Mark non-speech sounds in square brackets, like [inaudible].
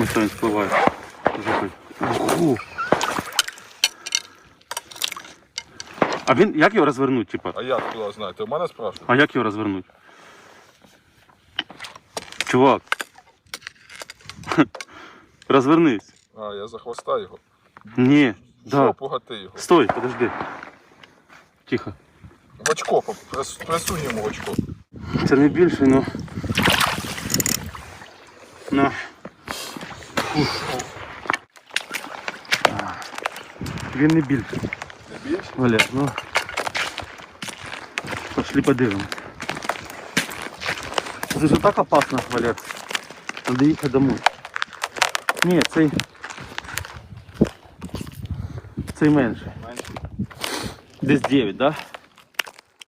Ось він спливає. Жопою. Уху. А він, як його розвернуть, типа? А як туди знаєте? У мене спрашують. А як його розвернуть? Чувак. [laughs] Розвернись. А, я за хвоста його. Ні. Да. Що пугати його? Стой, подожди. Тихо. В очко, прис- присунь йому в очко. Це не більше, ну. Ну. Ух. А. Він не більше. Не більше? Валер, ну. Пошли подивимось. Це ж так опасно, Валер. Надо їхати домой. Ні, цей. Цей менше. Менше. Десь 9, да?